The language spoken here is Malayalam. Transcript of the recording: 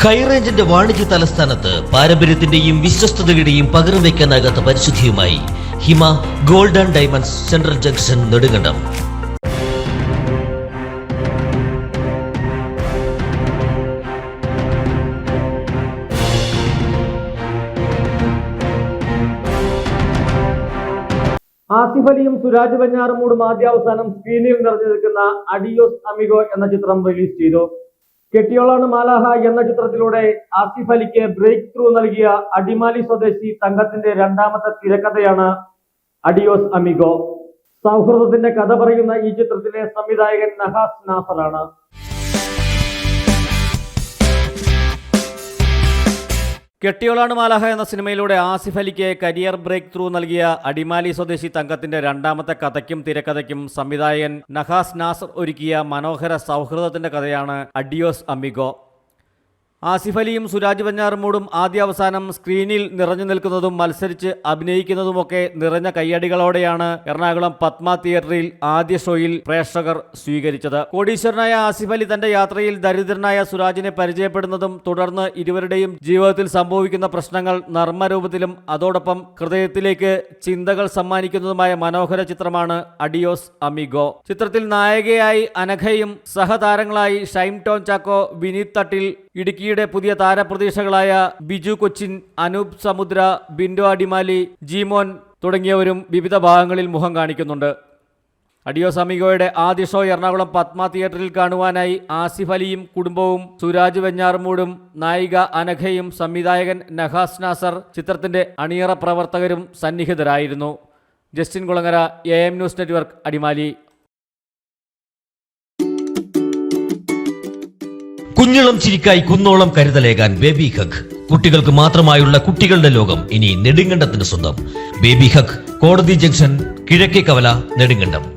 ഹൈറേഞ്ചിന്റെ വാണിജ്യ തലസ്ഥാനത്ത് പാരമ്പര്യത്തിന്റെയും വിശ്വസ്തതയുടെയും പകരം വയ്ക്കാനാകാത്ത പരിശുദ്ധിയുമായി Hima gold and diamonds central junction Nedumkandam. Asif അലിയും സുരാജ് വെഞ്ഞാറമൂടും ആദ്യാവസാനം സ്ക്രീനിൽ നിറഞ്ഞു നിൽക്കുന്ന അഡിയോസ് അമിഗോ എന്ന ചിത്രം റിലീസ് ചെയ്തു. കെട്ടിയോളാണ് മാലാഹ എന്ന ചിത്രത്തിലൂടെ ആസിഫ് അലിക്ക് ബ്രേക്ക് ത്രൂ നൽകിയ അടിമാലി സ്വദേശി തങ്കത്തിന്റെ രണ്ടാമത്തെ തിരക്കഥയാണ് അഡിയോസ് അമിഗോ. സൗഹൃദത്തിന്റെ കഥ പറയുന്ന ഈ ചിത്രത്തിലെ സംവിധായകൻ നഹാസ് നാസറാണ് കെട്ടിയോളാണ് മാലാഹ എന്ന സിനിമയിലൂടെ ആസിഫ് അലിക്ക് കരിയർ ബ്രേക്ക് ത്രൂ നൽകിയ അടിമാലി സ്വദേശി തങ്കത്തിന്റെ രണ്ടാമത്തെ കഥയ്ക്കും തിരക്കഥയ്ക്കും സംവിധായകൻ നഹാസ് നാസർ ഒരുക്കിയ മനോഹര സൗഹൃദത്തിന്റെ കഥയാണ് അഡിയോസ് അമിഗോ. ആസിഫ് അലിയും സുരാജ് ആദ്യ അവസാനം സ്ക്രീനിൽ നിറഞ്ഞു നിൽക്കുന്നതും മത്സരിച്ച് അഭിനയിക്കുന്നതുമൊക്കെ നിറഞ്ഞ കയ്യടികളോടെയാണ് എറണാകുളം പത്മ തിയേറ്ററിൽ ആദ്യ ഷോയിൽ പ്രേക്ഷകർ സ്വീകരിച്ചത്. കോടീശ്വരനായ ആസിഫ് അലി തന്റെ യാത്രയിൽ ദരിദ്രനായ സുരാജിനെ പരിചയപ്പെടുന്നതും തുടർന്ന് ഇരുവരുടെയും ജീവിതത്തിൽ സംഭവിക്കുന്ന പ്രശ്നങ്ങൾ നർമ്മരൂപത്തിലും അതോടൊപ്പം ഹൃദയത്തിലേക്ക് ചിന്തകൾ സമ്മാനിക്കുന്നതുമായ മനോഹര ചിത്രമാണ് അഡിയോസ് അമിഗോ. ചിത്രത്തിൽ നായികയായി അനഘയും സഹതാരങ്ങളായി ഷൈം ടോൺ ചാക്കോ വിനീത് തട്ടിൽ ഇടുക്കിയുടെ പുതിയ താരപ്രതീക്ഷകളായ ബിജു കൊച്ചിൻ അനൂപ് സമുദ്ര ബിൻഡോ അടിമാലി ജീമോൻ തുടങ്ങിയവരും വിവിധ ഭാഗങ്ങളിൽ മുഖം കാണിക്കുന്നുണ്ട്. അഡിയോ സമീഗോയുടെ ആദ്യ ഷോ എറണാകുളം പത്മ തിയേറ്ററിൽ കാണുവാനായി ആസിഫ് അലിയും കുടുംബവും സുരാജ് വെഞ്ഞാറമൂടും നായിക അനഘയും സംവിധായകൻ നഹാസ് നാസർ ചിത്രത്തിന്റെ അണിയറ പ്രവർത്തകരും സന്നിഹിതരായിരുന്നു. Justin Kulangara A M news network Adimali. കുഞ്ഞിളം ചിരിക്കായി കുന്നോളം കരുതലേകാൻ ബേബി ഹഗ്. കുട്ടികൾക്ക് മാത്രമായുള്ള കുട്ടികളുടെ ലോകം ഇനി നെടുങ്കണ്ടത്തിന് സ്വന്തം. ബേബി ഹഗ് കോടതി ജംഗ്ഷൻ കിഴക്കേ കവല നെടുങ്കണ്ടം.